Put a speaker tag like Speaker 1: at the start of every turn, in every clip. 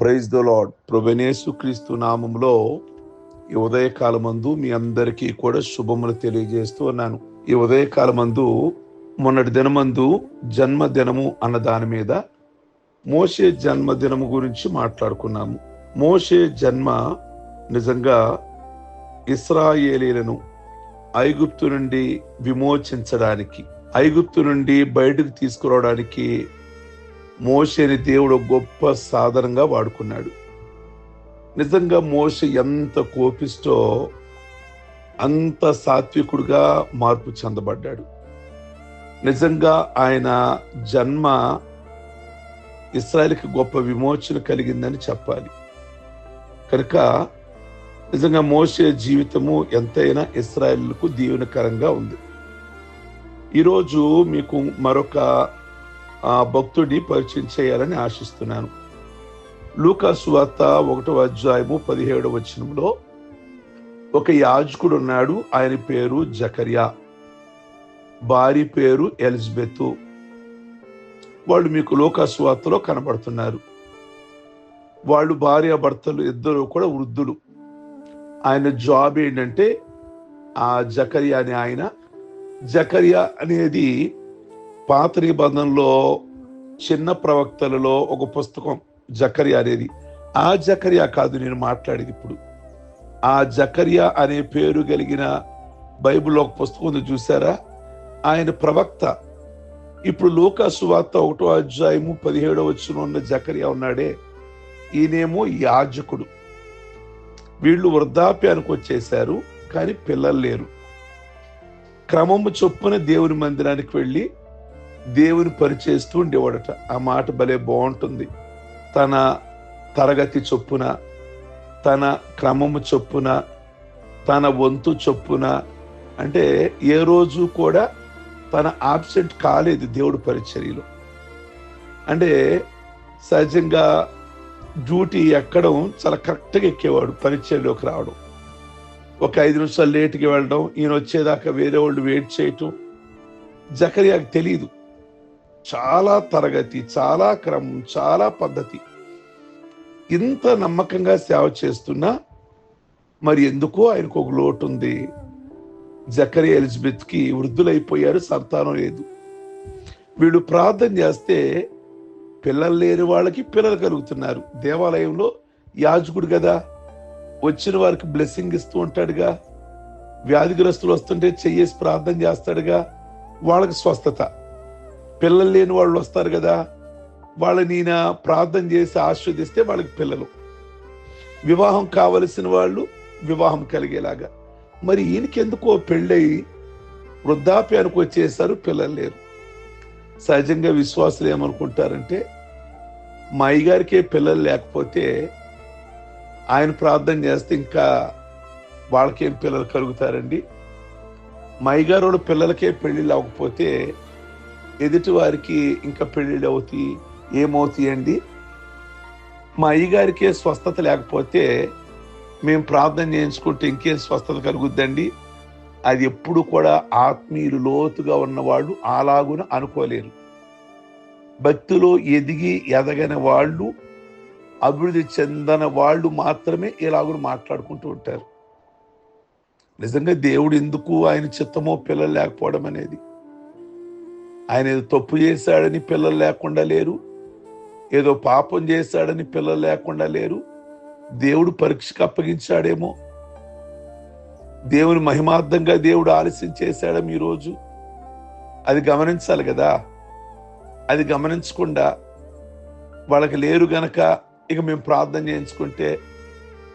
Speaker 1: Praise the lord ప్రభనేసు క్రీస్తు నామంలో ఈ ఉదయకాలమందు మీ అందరికీ కూడా శుభములు తెలియజేస్తూ ఉన్నాను. ఈ ఉదయకాలమందు మొన్నటి దినమందు జన్మదినము అన్న దాని మీద మోషే జన్మదినము గురించి మాట్లాడుకున్నాము. మోషే జన్మ నిజంగా ఇస్రాయేలీలను ఐగుప్తు నుండి విమోచించడానికి ఐగుప్తు నుండి బయటకు తీసుకురావడానికి మోషేని దేవుడు గొప్ప సాధనంగా వాడుకున్నాడు. నిజంగా మోష ఎంత కోపిస్తో అంత సాత్వికుడుగా మార్పు చెందబడ్డాడు. నిజంగా ఆయన జన్మ ఇస్రాయల్కి గొప్ప విమోచన కలిగిందని చెప్పాలి. కనుక నిజంగా మోసే జీవితము ఎంతైనా ఇస్రాయల్కు దీవెనకరంగా ఉంది. ఈరోజు మీకు మరొక ఆ భక్తుడిని పరిచయం చేయాలని ఆశిస్తున్నాను. లూకాసు వార్త ఒకటో అధ్యాయము పదిహేడవ వచనంలో ఒక యాజకుడు ఉన్నాడు ఆయన పేరు జకర్యా. భార్య పేరు ఎలిజబెత్. వాళ్ళు మీకు లోకాసు వార్తలో కనబడుతున్నారు. వాళ్ళు భార్య భర్తలు ఇద్దరు కూడా వృద్ధులు. ఆయన జాబ్ ఏంటంటే ఆ జకరియా అనే ఆయన. జకరియా అనేది పాత నిబంధనలో చిన్న ప్రవక్తలలో ఒక పుస్తకం జకరియా అనేది. ఆ జకరియా కాదు నేను మాట్లాడేది ఇప్పుడు. ఆ జకరియా అనే పేరు కలిగిన బైబిల్లో ఒక పుస్తకం ఉంది చూసారా ఆయన ప్రవక్త. ఇప్పుడు లోకాసు వార్త ఒకటో అధ్యాయము పదిహేడో వచ్చిన ఉన్న జకరియా ఉన్నాడే. ఈయనేమో యాజకుడు. వీళ్ళు వృద్ధాప్యానికి వచ్చేశారు కానీ పిల్లలు లేరు. క్రమము చొప్పున దేవుని మందిరానికి వెళ్ళి దేవుని పరిచేస్తూ ఉండేవాడట. ఆ మాట భలే బాగుంటుంది. తన తరగతి చొప్పున తన క్రమము చొప్పున తన వంతు చొప్పున అంటే ఏ రోజు కూడా తన ఆబ్సెంట్ కాలేదు దేవుడు పరిచర్యలో. అంటే సహజంగా డ్యూటీ ఎక్కడం చాలా కరెక్ట్గా ఎక్కేవాడు పరిచయలోకి రావడం. ఒక ఐదు నిమిషాలు లేట్కి వెళ్ళడం ఈయన వచ్చేదాకా వేరే వాళ్ళు వెయిట్ చేయటం జకరియాకి తెలియదు చాలా తరగతి చాలా క్రమం చాలా పద్ధతి. ఇంత నమ్మకంగా సేవ చేస్తున్నా మరి ఎందుకో ఆయనకు ఒక లోటు ఉంది జకరి ఎలిజబెత్కి వృద్ధులైపోయారు సంతానం లేదు. వీళ్ళు ప్రార్థన చేస్తే పిల్లలు లేని వాళ్ళకి పిల్లలు కలుగుతున్నారు. దేవాలయంలో యాజకుడు కదా వచ్చిన వారికి బ్లెస్సింగ్ ఇస్తూ ఉంటాడుగా వ్యాధిగ్రస్తులు వస్తుంటే చెయ్యేసి ప్రార్థన చేస్తాడుగా వాళ్ళకి స్వస్థత. పిల్లలు లేని వాళ్ళు వస్తారు కదా వాళ్ళని ఈయన ప్రార్థన చేసి ఆస్వాదిస్తే వాళ్ళకి పిల్లలు. వివాహం కావలసిన వాళ్ళు వివాహం కలిగేలాగా. మరి ఈయనకెందుకో పెళ్ళై వృద్ధాప్యానికి వచ్చేసారు పిల్లలు లేరు. సహజంగా విశ్వాసులు ఏమనుకుంటారంటే మా అయ్యగారికే పిల్లలు లేకపోతే ఆయన ప్రార్థన చేస్తే ఇంకా వాళ్ళకేం పిల్లలు కలుగుతారండి? మా అయ్యగారు పిల్లలకే పెళ్ళిళ్ళు అవ్వకపోతే ఎదుటి వారికి ఇంకా పెళ్ళిళ్ళు అవుతాయి ఏమవుతాయండి మా అయ్యగారికే స్వస్థత లేకపోతే మేము ప్రార్థన చేయించుకుంటే ఇంకేం స్వస్థత కలుగుద్దండి? అది ఎప్పుడు కూడా ఆత్మీయులు లోతుగా ఉన్నవాళ్ళు అలాగున అనుకోలేరు. భక్తిలో ఎదిగి ఎదగని వాళ్ళు అభివృద్ధి చెందని వాళ్ళు మాత్రమే ఇలాగున మాట్లాడుకుంటూ ఉంటారు. నిజంగా దేవుడు ఎందుకు ఆయన చిత్తమో పిల్లలు లేకపోవడం అనేది ఆయన ఏదో తప్పు చేశాడని పిల్లలు లేకుండా లేరు. ఏదో పాపం చేశాడని పిల్లలు లేకుండా లేరు. దేవుడు పరీక్షకు అప్పగించాడేమో. దేవుని మహిమార్థంగా దేవుడు ఆలస్యం చేశాడు ఈరోజు అది గమనించాలి కదా. అది గమనించకుండా వాళ్ళకి లేరు గనక ఇక మేము ప్రార్థన చేయించుకుంటే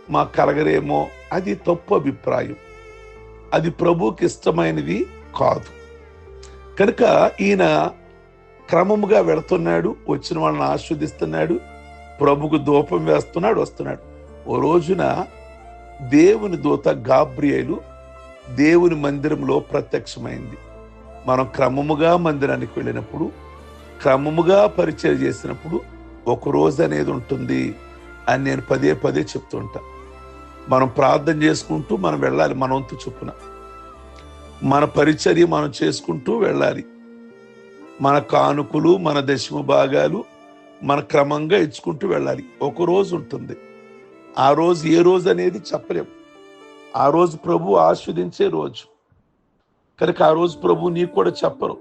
Speaker 1: మా కలగరేమో. అది తప్పు అభిప్రాయం. అది ప్రభుకి ఇష్టమైనది కాదు. కనుక ఈయన క్రమముగా వెళుతున్నాడు వచ్చిన వాళ్ళని ఆస్వాదిస్తున్నాడు ప్రభుకు దూపం వేస్తున్నాడు వస్తున్నాడు. ఓ రోజున దేవుని దూత గాబ్రియేలు దేవుని మందిరంలో ప్రత్యక్షమైంది. మనం క్రమముగా మందిరానికి వెళ్ళినప్పుడు క్రమముగా పరిచయం చేసినప్పుడు ఒక రోజు అనేది ఉంటుంది అని నేను పదే పదే చెప్తుంటా. మనం ప్రార్థన చేసుకుంటూ మనం వెళ్ళాలి మన వంతు చొప్పున. మన పరిచర్య మనం చేసుకుంటూ వెళ్ళాలి. మన కానుకలు మన దశమ భాగాలు మన క్రమంగా ఇచ్చుకుంటూ వెళ్ళాలి. ఒక రోజు ఉంటుంది. ఆ రోజు ఏ రోజు అనేది చెప్పలేం. ఆ రోజు ప్రభు ఆస్వాదించే రోజు. కనుక ఆ రోజు ప్రభు నీకు కూడా చెప్పరు.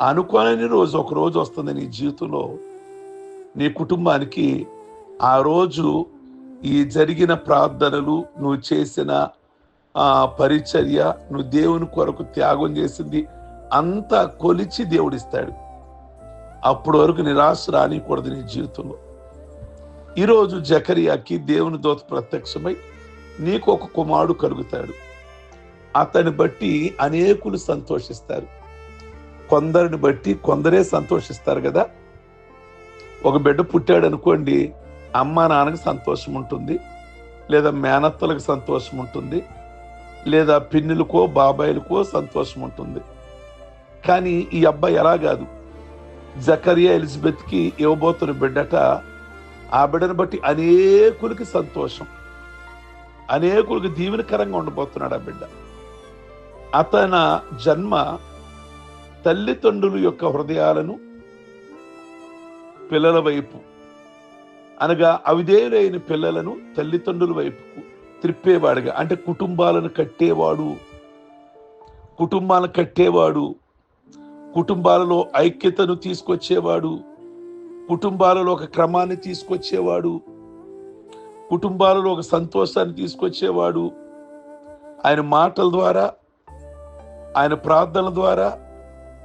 Speaker 1: అనుకోలేని రోజు ఒక రోజు వస్తుంది నీ జీవితంలో. నీ కుటుంబానికి ఆ రోజు ఈ జరిగిన ప్రార్థనలు నువ్వు చేసిన పరిచర్య నువ్వు దేవుని కొరకు త్యాగం చేసింది అంతా కొలిచి దేవుడిస్తాడు. అప్పటి వరకు నిరాశ రానికూడదు నీ జీవితంలో. ఈరోజు జకరియాకి దేవుని దోత ప్రత్యక్షమై నీకు ఒక కుమారుడు కలుగుతాడు. అతన్ని బట్టి అనేకులు సంతోషిస్తారు. కొందరిని బట్టి కొందరే సంతోషిస్తారు కదా. ఒక బిడ్డ పుట్టాడు అనుకోండి అమ్మ నాన్నకి సంతోషం ఉంటుంది లేదా మేనత్తలకు సంతోషం ఉంటుంది లేదా పిన్నులకో బాబాయిలకో సంతోషం ఉంటుంది. కానీ ఈ అబ్బాయి ఎలా కాదు. జకరియా ఎలిజబెత్కి ఇవ్వబోతున్న బిడ్డట ఆ బిడ్డను బట్టి అనేకులకి సంతోషం. అనేకులకి దీవెనకరంగా ఉండబోతున్నాడు ఆ బిడ్డ. అతన జన్మ తల్లిదండ్రుల యొక్క హృదయాలను పిల్లల వైపు అనగా అవిధేయులైన పిల్లలను తల్లిదండ్రుల వైపుకు త్రిప్పేవాడుగా అంటే కుటుంబాలను కట్టేవాడు. కుటుంబాలను కట్టేవాడు. కుటుంబాలలో ఐక్యతను తీసుకొచ్చేవాడు. కుటుంబాలలో ఒక క్రమాన్ని తీసుకొచ్చేవాడు. కుటుంబాలలో ఒక సంతోషాన్ని తీసుకొచ్చేవాడు. ఆయన మాటల ద్వారా ఆయన ప్రార్థనల ద్వారా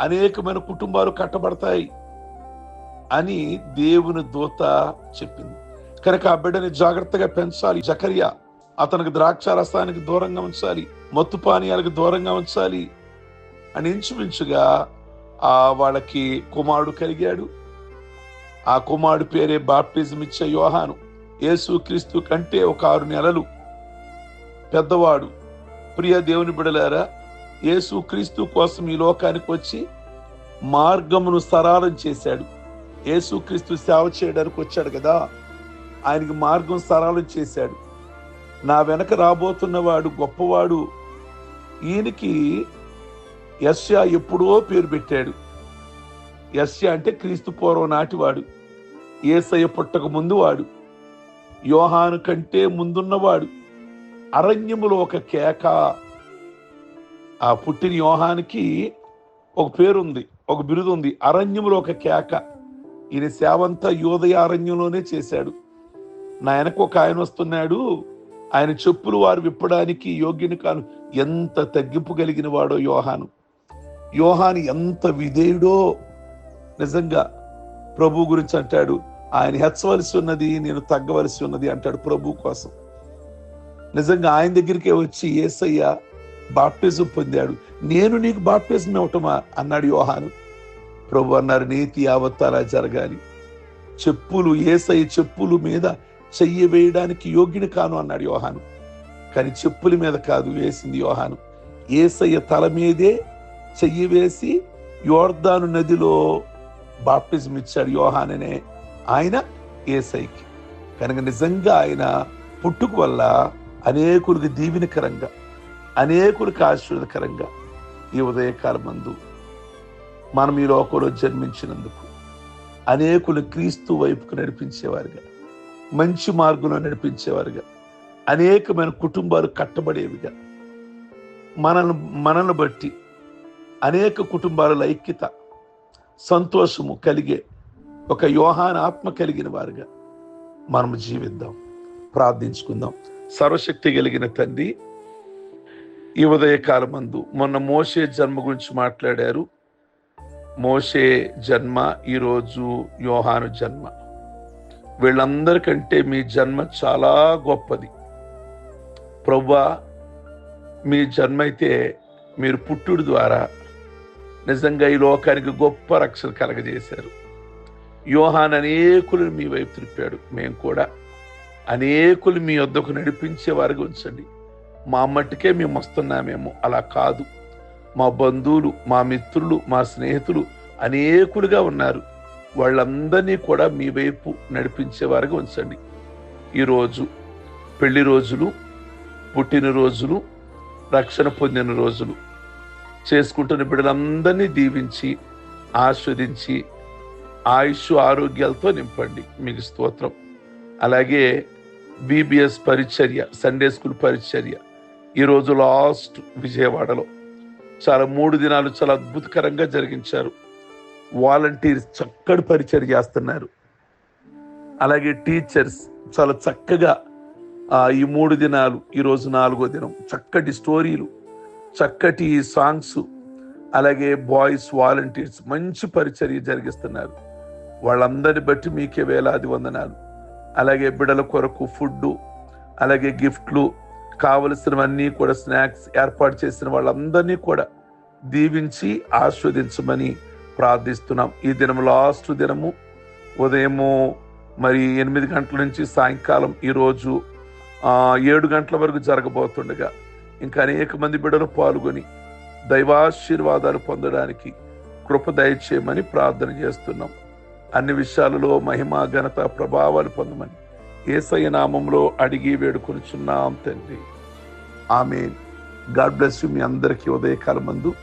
Speaker 1: అనేకమైన కుటుంబాలు కట్టబడతాయి అని దేవుని దూత చెప్పింది. కనుక ఆ బిడ్డని జాగ్రత్తగా పెంచాలి. జకరియా అతనికి ద్రాక్షారసానికి దూరంగా ఉంచాలి మత్తు పానీయాలకు దూరంగా ఉంచాలి అని ఇంచుమించుగా ఆ వాళ్ళకి కుమారుడు కలిగాడు. ఆ కుమారుడు పేరే బాప్టిజం ఇచ్చే యోహాను. యేసు క్రీస్తు కంటే ఒక ఆరు నెలలు పెద్దవాడు. ప్రియ దేవుని బిడలారా యేసు క్రీస్తు కోసం ఈ లోకానికి వచ్చి మార్గమును సరారం చేశాడు. యేసుక్రీస్తు సేవ చేయడానికి వచ్చాడు కదా. ఆయనకి మార్గం సరళం చేశాడు. నా వెనక రాబోతున్నవాడు గొప్పవాడు. ఈయనకి యస్యా ఎప్పుడో పేరు పెట్టాడు. యస్య అంటే క్రీస్తు పూర్వం నాటివాడు ఏసయ పుట్టక ముందు వాడు. యోహాను కంటే ముందున్నవాడు. అరణ్యములో ఒక కేక. ఆ పుట్టిన యోహానికి ఒక పేరుంది ఒక బిరుదు ఉంది అరణ్యములో ఒక కేక. ఈయన సేవంతా యోదయ అరణ్యంలోనే చేశాడు. నా వెనక ఒక ఆయన వస్తున్నాడు. ఆయన చెప్పులు వారు విప్పడానికి యోగ్యుని కాను. ఎంత తగ్గింపు కలిగిన వాడో యోహాను. యోహాను ఎంత విధేయుడో నిజంగా ప్రభు గురించి అంటాడు. ఆయన హెచ్చవలసి ఉన్నది నేను తగ్గవలసి ఉన్నది అంటాడు ప్రభు కోసం. నిజంగా ఆయన దగ్గరికే వచ్చి ఏసయ్య బాప్టిజం పొందాడు. నేను నీకు బాప్టిజం ఇవ్వటమా? అన్నాడు యోహాను. ప్రభు అన్నారు నీతి యావత్తు అలా జరగాలి. చెప్పులు ఏసయ్య చెప్పులు మీద చెయ్యి వేయడానికి యోగ్యుని కాను అన్నాడు యోహాను. కానీ చెప్పుల మీద కాదు వేసింది యోహాను. ఏసయ్య తల మీదే చెయ్యి వేసి యోర్దాను నదిలో బాప్టిజం ఇచ్చాడు యోహాననే ఆయన ఏసైకి కనుక నిజంగా ఆయన పుట్టుకు వల్ల అనేకులకు దీవెనకరంగా అనేకులకు ఆశీర్వదకరంగా ఈ ఉదయకాలమందు మనం ఈ లోకంలో జన్మించినందుకు అనేకులు క్రీస్తు వైపుకు నడిపించేవారుగా. మంచి మార్గంలో నడిపించేవారుగా. అనేకమైన కుటుంబాలు కట్టబడేవిగా. మనల్ని మనల్ని బట్టి అనేక కుటుంబాల ఐక్యత సంతోషము కలిగే ఒక యోహాన ఆత్మ కలిగిన వారుగా మనం జీవిద్దాం ప్రార్థించుకుందాం. సర్వశక్తి కలిగిన తండ్రి ఈ ఉదయకాలమందు మొన్న మోసే జన్మ గురించి మాట్లాడారు. మోసే జన్మ ఈరోజు యోహాను జన్మ. వీళ్ళందరికంటే మీ జన్మ చాలా గొప్పది. ప్రవ్వా మీ జన్మ అయితే మీరు పుట్టుడు ద్వారా నిజంగా ఈ లోకానికి గొప్ప రక్షణ కలగజేశారు. యోహాన్ అనేకులను మీ వైపు తిరిపాడు మేము కూడా అనేకులు మీ వద్దకు నడిపించే వారికి ఉంచండి. మా మట్టుకే మేము వస్తున్నామేమో. అలా కాదు. మా బంధువులు మా మిత్రులు మా స్నేహితులు అనేకులుగా ఉన్నారు. వాళ్ళందరినీ కూడా మీ వైపు నడిపించే వారికి ఉంచండి ఈరోజు పెళ్ళి రోజులు పుట్టినరోజులు రక్షణ పొందిన రోజులు. చేసుకుంటున్న బిడ్డలందరినీ దీవించి ఆస్వాదించి ఆయుష్ ఆరోగ్యాలతో నింపండి. మీకు స్తోత్రం. అలాగే బీబీఎస్ పరిచర్య సండే స్కూల్ పరిచర్య ఈరోజు లాస్ట్ విజయవాడలో. చాలా మూడు దినాలు చాలా అద్భుతకరంగా జరిగించారు. వాలంటీర్స్ చక్కటి పరిచయం చేస్తున్నారు. అలాగే టీచర్స్ చాలా చక్కగా ఈ మూడు దినాలు ఈరోజు నాలుగో దినం చక్కటి స్టోరీలు చక్కటి సాంగ్స్ అలాగే బాయ్స్ వాలంటీర్స్ మంచి పరిచర్య జరిగిస్తున్నారు. వాళ్ళందరిని బట్టి మీకే వేలాది వందనాలు. అలాగే బిడల కొరకు ఫుడ్ అలాగే గిఫ్ట్లు కావలసినవన్నీ కూడా స్నాక్స్ ఏర్పాటు చేసిన వాళ్ళందరినీ కూడా దీవించి ఆస్వాదించమని ప్రార్థిస్తున్నాం. ఈ దినం లాస్ట్ దినము. ఉదయము మరి ఎనిమిది గంటల నుంచి సాయంకాలం ఈరోజు ఏడు గంటల వరకు జరగబోతుండగా ఇంకా అనేక మంది బిడలు పాల్గొని దైవాశీర్వాదాలు పొందడానికి కృప దయచేయమని ప్రార్థన చేస్తున్నాం. అన్ని విషయాలలో మహిమ ఘనత ప్రభావాలు పొందమని ఏసయ్య నామంలో అడిగి వేడుకొనిచున్నాం తండ్రి. ఆమె గాడ్ బ్లెస్ మీ అందరికీ ఉదయకాలం మందు